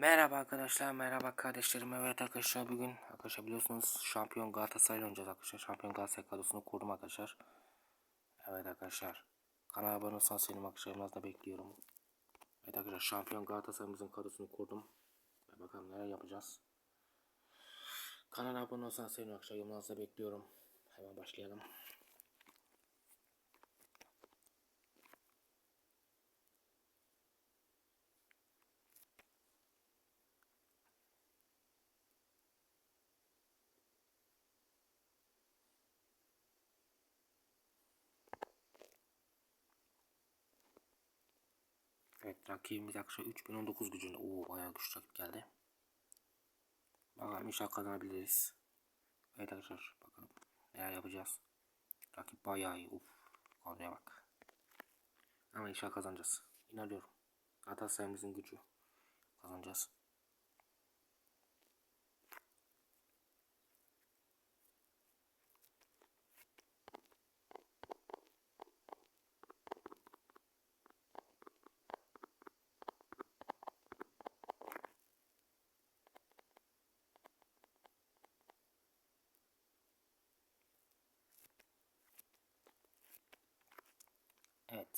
Merhaba arkadaşlar, merhaba kardeşlerim. Evet arkadaşlar bugün arkadaşlar biliyorsunuz şampiyon Galatasaray oynayacağız arkadaşlar. Şampiyon Galatasaray kadrosunu kurdum arkadaşlar. Evet arkadaşlar. Kanala abone olsanız senin arkadaşlarımız da bekliyorum. Evet arkadaşlar şampiyon Galatasaray'ımızın kadrosunu kurdum. Ve bakalım neler yapacağız. Kanala abone olsanız senin arkadaşlarımız da bekliyorum. Hemen başlayalım. Evet rakibimiz arkadaşlar 3019 gücünde. Oo bayağı güçlü rakip geldi. Bakalım inşallah kazanabiliriz. Evet arkadaşlar bakalım neler yapacağız. Rakip bayağı iyi. Uf kadroya bak. Ama inşallah kazanacağız. İnanıyorum. Galatasaray'ımızın gücü. Kazanacağız.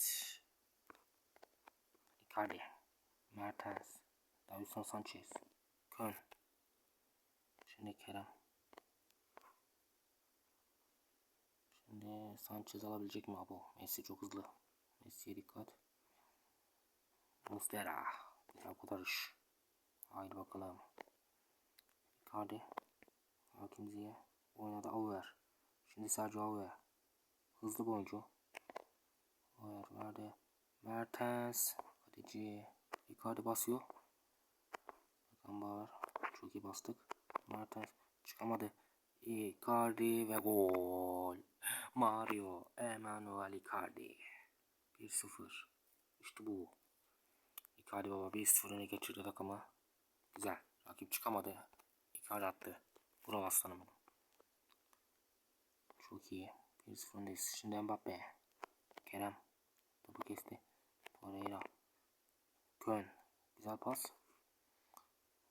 Evet. Icardi. Mertens. Davinson Sanchez. Köln. Şimdi Kerem. Şimdi Sanchez alabilecek mi abo? Messi çok hızlı. Messi'ye dikkat. Muslera. Güzel kurtarış. Haydi bakalım. Icardi. Hakim Ziyeh. Oynadı Auer. Şimdi Sergio Auer. Hızlı bir oyuncu. Auer verdi. Mertens. Kaleci. Icardi basıyor. Bakan Bağır. Çok iyi bastık. Mertens çıkamadı. Icardi ve gol. Mario Emanuel Icardi. 1-0. İşte bu. Icardi baba 1-0 öne geçirdi takımı. Güzel. Rakip çıkamadı. Icardi attı. Bravo aslanım. Çok iyi. 1-0 öndeyiz. Şimdi Mbappe. Kerem. Topu kesti. Torreira. Köln. Güzel pas.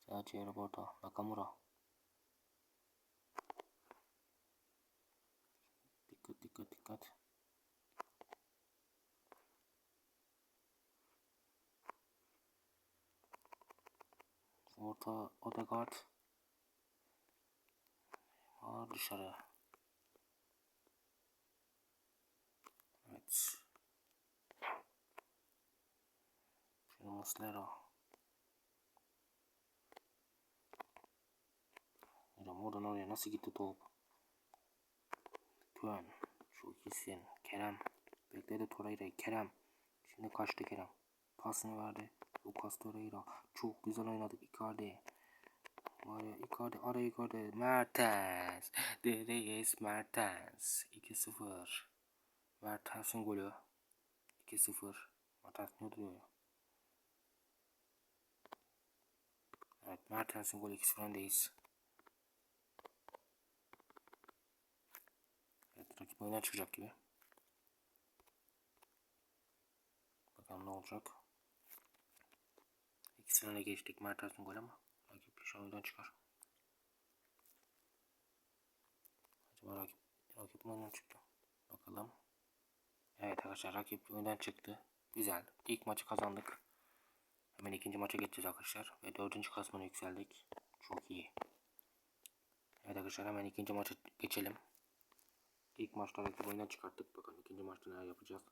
Sergio Roberto. Nakamura. Dikkat dikkat dikkat. Orta Odegaard. Ağır dışarı. Evet. Şimdi Muslera. Hocam oradan oraya nasıl gitti top? Kön. Çok iyisin. Kerem. Bekledi Torreira'yı. Kerem. Şimdi kaçtı Kerem. Pasını verdi. Lucas Torreira. Çok güzel oynadık. Icardi. Var ya Icardi. Araya Icardi. Mertens. Derees Mertens. 2-0. Mertens'in golü. 2-0. Mertens ne duruyor Evet Mertens'in golü 2-0 öndeyiz. Evet rakip oyundan çıkacak gibi. Bakalım ne olacak. 2-0 öne geçtik Mertens'in golü ama rakip şu an oyundan çıkar. Acaba rakip, rakip oyundan çıktı. Bakalım. Evet arkadaşlar rakip oyundan çıktı. Güzel. İlk maçı kazandık. Hemen ikinci maça geçeceğiz arkadaşlar. Ve dördüncü klasmana yükseldik. Çok iyi. Evet arkadaşlar hemen ikinci maça geçelim. İlk maçta rakip oyundan çıkarttık. Bakalım ikinci maçta neler yapacağız.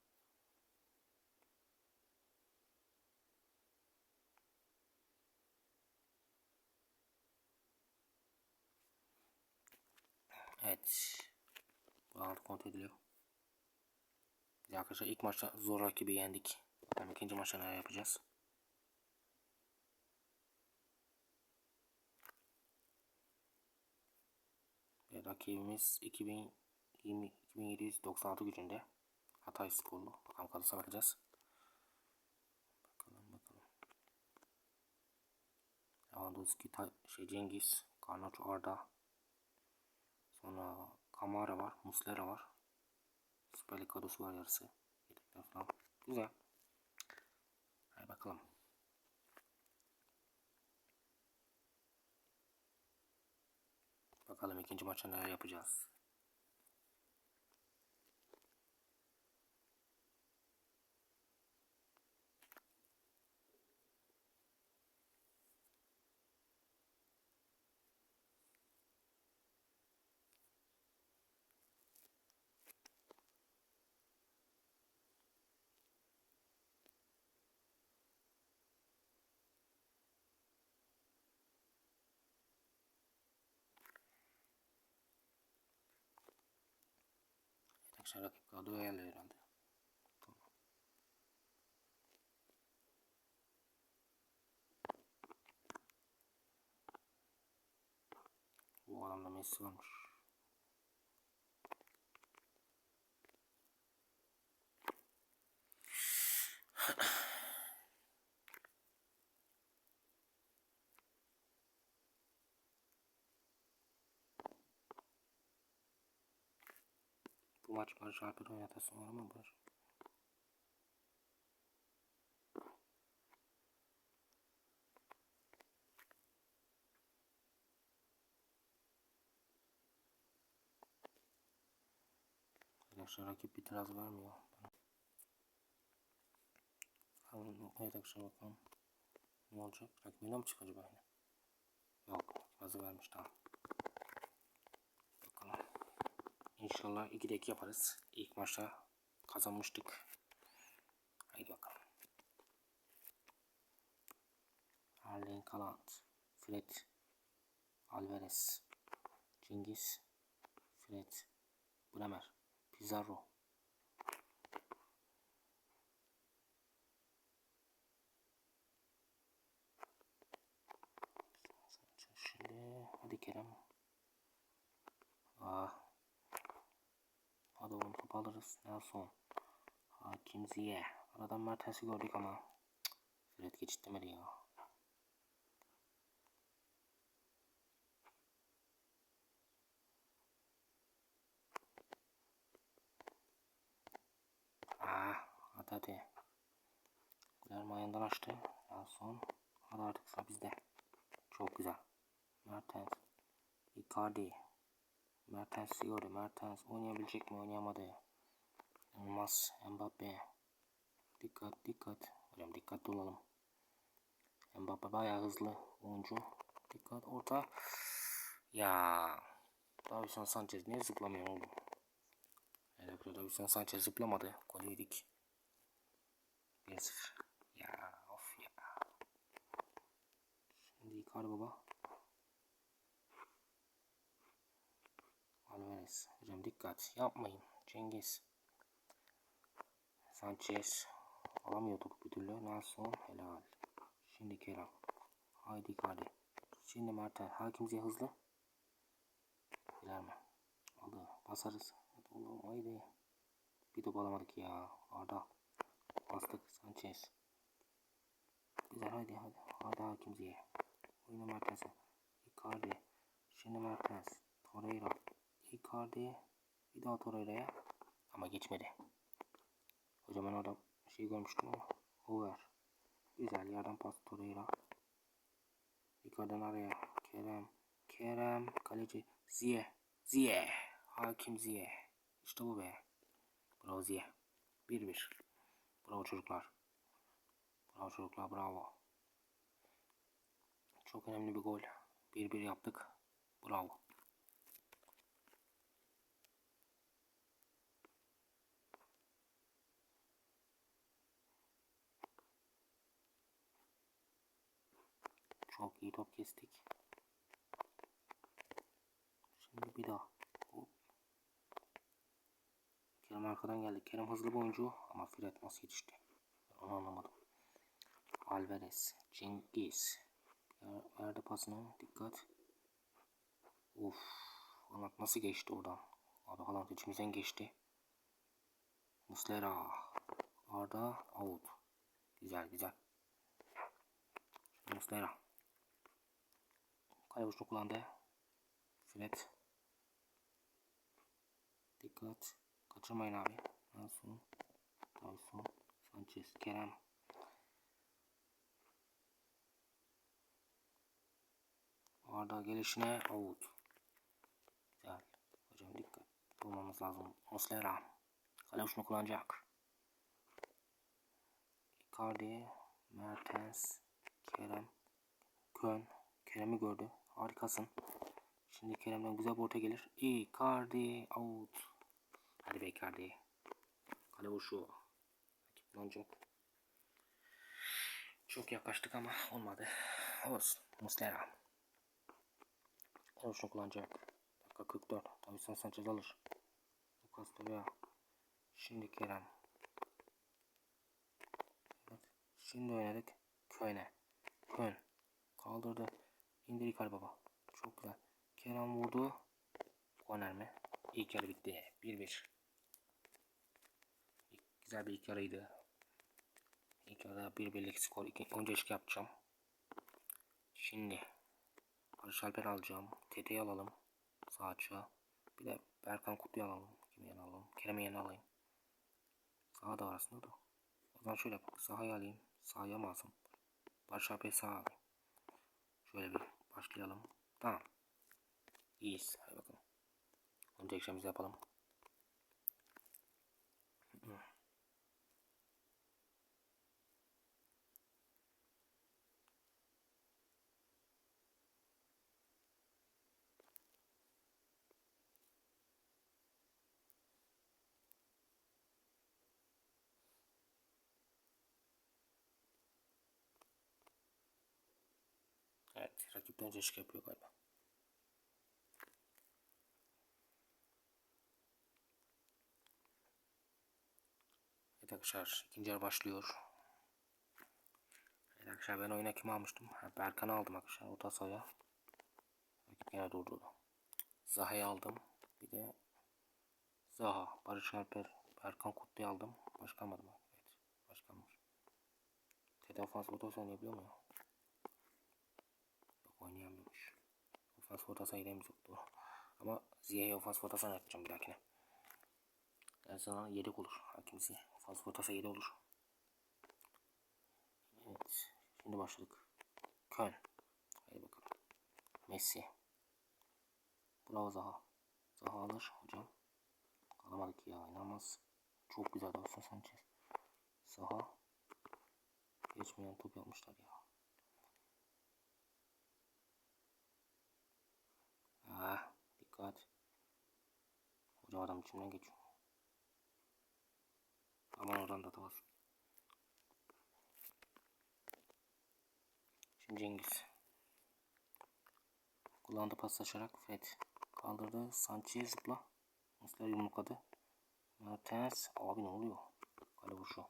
Evet. Bağlantı kontrol ediliyor. Biz arkadaşlar ilk maçta zor rakibi yendik. Bakalım ikinci maçta neler yapacağız. Rakibimiz 2020 2796 gücünde. Hatay skorlu. Bakalım kalırsa bakacağız. Bakalım bakalım. Lewandowski, şey Cengiz, Garnacho Arda. Sonra Kamara var, Muslera var. Süper Lig kadrosu var yarısı. Güzel. Hadi bakalım. Bakalım ikinci maçta neler yapacağız. Arkadaşlar rakip kadro ayarlıyor herhalde. Tamam. Bu adamda Messi varmış. Maç Barış Alper oynatasın var mı Barış? Arkadaşlar rakip itiraz vermiyor. Bakalım evet arkadaşlar bakalım. Ne olacak? Rakip oyuna mı çıkacak acaba? Yok. Itirazı vermiş tamam. İnşallah 2'de 2 yaparız. İlk maçta kazanmıştık. Haydi bakalım. Arlen Kalant, Fred, Alvarez, Cengiz, Fred, Bremer, Pizarro. Şimdi hadi Kerem. Ah. Hadi oğlum top alırız. Nelson. Hakim Ziye. Aradan Mertens'i gördük ama. Fred geçitlemedi ya. Ah, hadi hadi. Guillermo ayağından açtı. Nelson. Hadi artık sıra bizde. Çok güzel. Mertens. Icardi. Mertens gördü. Mertens oynayabilecek mi? Oynayamadı. Olmaz. Mbappe. Dikkat dikkat. Hocam dikkatli olalım. Mbappe bayağı hızlı oyuncu. Dikkat orta. Ya. Davison Sanchez niye zıplamıyor oğlum? Evet, Davison Sanchez zıplamadı. Gol yedik. 1-0. Ya of ya. Şimdi Icardi baba. Alvarez. Hocam dikkat. Yapmayın. Cengiz. Sanchez. Alamıyor topu bir türlü. Nelson. Helal. Şimdi Kerem. Haydi Icardi. Şimdi Mertel. Hakim Ziya hızlı. Mi? Aldı. Basarız. Hadi oğlum haydi. Bir top alamadık ya. Arda. Bastık. Sanchez. Güzel haydi hadi. Hadi Hakim Ziya. Oyna Mertens'e. Icardi. Şimdi Mertens. Torreira. Icardi. Bir daha Torreira'ya. Ama geçmedi. Hocam ben orada şey görmüştüm ama. Over. Güzel yerden pas Torreira. Araya. Kerem. Kerem. Kaleci. Ziye. Ziye. Hakim Ziye. İşte bu be. Bravo Ziye. 1-1. Bravo çocuklar. Bravo çocuklar bravo. Çok önemli bir gol. 1-1 yaptık. Bravo. Çok iyi top kestik. Şimdi bir daha. Hop. Kerem arkadan geldi. Kerem hızlı bir oyuncu ama Fred nasıl yetişti? Onu anlamadım. Alvarez, Cengiz. Verdi pasını. Dikkat. Of. Haaland nasıl geçti oradan? Abi Haaland içimizden geçti. Muslera. Arda out. Güzel güzel. Muslera. Vuruşunu kullandı. Fred. Dikkat. Kaçırmayın abi. Nelson. Tyson. Sanchez. Kerem. Arda gelişine out. hocam dikkat olmamız lazım. Muslera. Kale uçunu kullanacak. Icardi, Mertens, Kerem, Kön. Kerem'i gördü. Harikasın. Şimdi Kerem'den güzel bir orta gelir. Icardi out. Hadi be Icardi. Kale vuruşu. Rakip kullanacak. Çok yaklaştık ama olmadı. Olsun. Muslera. Kale kullanacak. Dakika 44. Davison Sanchez alır. Lucas Torreira. Şimdi Kerem. Evet. Şimdi oynadık. Köyne. Kön. Kaldırdı. İndir Icardi baba. Çok güzel. Kerem vurdu. Korner mi? İlk yarı bitti. 1-1. Güzel bir ilk yarıydı. İlk yarıda bir birlik skor. İki, önce eşlik yapacağım. Şimdi Barış Alper alacağım. TT'yi alalım. Sağ açığa. Bir de Berkan Kutlu'yu alalım. Kimi yana alalım? Kerem'i yana alayım. Sağa da var aslında da. O zaman şöyle yapalım. Sahayı alayım. Sahaya mı alsam? Barış Alper'i sağa alayım. Şöyle bir başlayalım. Tamam. İyiyiz. Hadi bakalım. Önce ekşemizi yapalım. Evet, rakip önce eşlik yapıyor galiba. Evet arkadaşlar, ikinci yarı başlıyor. Evet arkadaşlar ben oyuna kim almıştım? Ha, Berkan'ı aldım arkadaşlar, orta sahaya. Rakip gene durdurdu. Zaha'yı aldım. Bir de Zaha, Barış Alper, Berkan Kutlu'yu aldım. Başka almadım. Evet, başka almış. Tede ofans rotasyon oynayabiliyor mu ya? Yok oynayamıyormuş. Ofans rotasyon yedemiz yoktu. Ama Ziya'ya ofans rotasyon atacağım bir dahakine. En sana yedek olur. Hakim Ziya. Ofans rotası yedek olur. Evet. Şimdi başladık. Köln. Hadi bakalım. Messi. Bravo Zaha. Zaha alır hocam. Alamadık ya inanılmaz. Çok güzel Davison Sanchez. Zaha. Geçmeyen top yapmışlar ya. Ah dikkat. Hocam adam içimden geçiyor. Aman oradan da var. Şimdi Cengiz. Kullandı paslaşarak Fred. Kaldırdı. Sanchez zıpla. Muslera yumrukladı. Mertens. Abi ne oluyor? Kale vuruşu.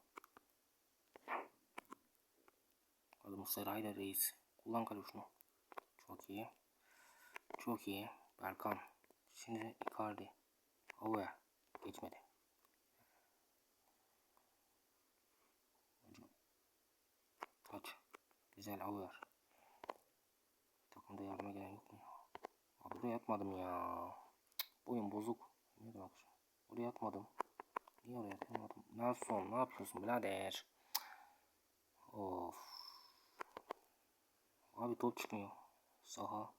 Hadi Muslera haydi reis. Kullan kale vuruşunu. Çok iyi. Çok iyi. Berkan. Şimdi Icardi. Ove. Geçmedi. Kaç. Güzel Ove. Takımda yardıma gelen yok mu? Abi buraya atmadım ya. Cık, Boyun bozuk. Ne demek şu? Oraya atmadım. Niye oraya atmadım? Nelson ne yapıyorsun birader? Of. Abi top çıkmıyor. Saha.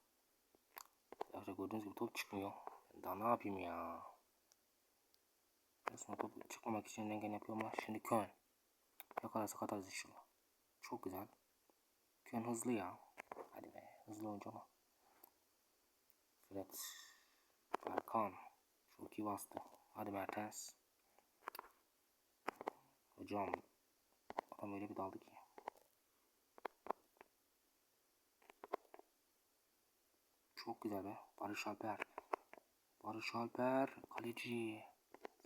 Arkadaşlar gördüğünüz gibi top çıkmıyor. Daha ne yapayım ya? Resmen top çıkmamak için rengen yapıyorum ama şimdi Kön. Yakalarsak atarız inşallah. Çok güzel. Kön hızlı ya. Hadi be hızlı oyuncu ama. Fred. Berkan. Çok iyi bastı. Hadi Mertens. Hocam. Adam öyle bir daldı ki. Çok güzel be. Barış Alper. Barış Alper. Kaleci.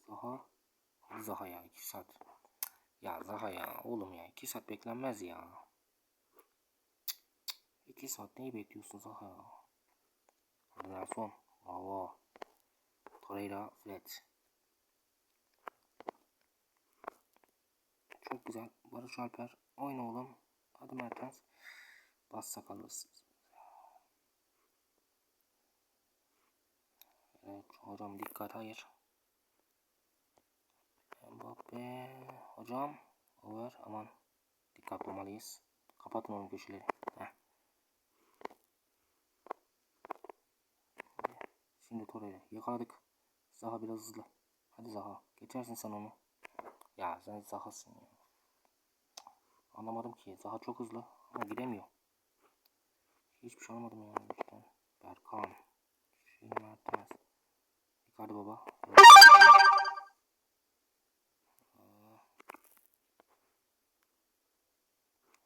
Zaha. Zaha ya. 2 saat. Ya Zaha ya. Oğlum ya. 2 saat beklenmez ya. 2 saat neyi bekliyorsun Zaha ya? Nelson. Bravo. Torreira. Fred. Çok güzel. Barış Alper. Oyna oğlum. Hadi Mertens. Bassak alırsınız. Evet hocam dikkat hayır. Mbappe hocam over aman dikkatli olmalıyız. Kapatın onun köşeleri. Heh. Şimdi Torreira yakaladık. Zaha biraz hızlı. Hadi Zaha. Geçersin sen onu. Ya sen Zaha'sın ya. Anlamadım ki. Zaha çok hızlı ama gidemiyor. Hiçbir şey anlamadım yani. Berkan. Şey Mertens. Icardi baba.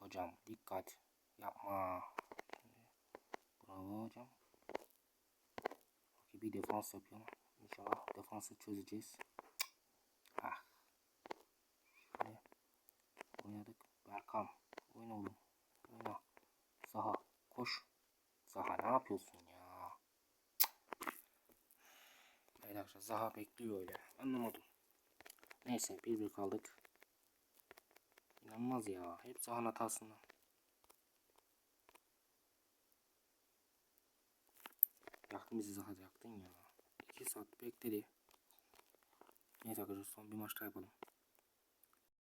Hocam dikkat. Yapma. Bravo hocam. Rakibi defans yapıyor. İnşallah defansı çözeceğiz. Ah. Şöyle oynadık. Berkan. Oyna oğlum. Oyna. Zaha. Koş. Zaha ne yapıyorsun ya? Evet arkadaşlar Zaha bekliyor öyle. Anlamadım. Neyse bir bir kaldık. İnanılmaz ya. Hep Zaha'nın hatasından. Yaktın bizi Zaha yaktın ya. 2 saat bekledi. Neyse arkadaşlar son bir maç daha yapalım.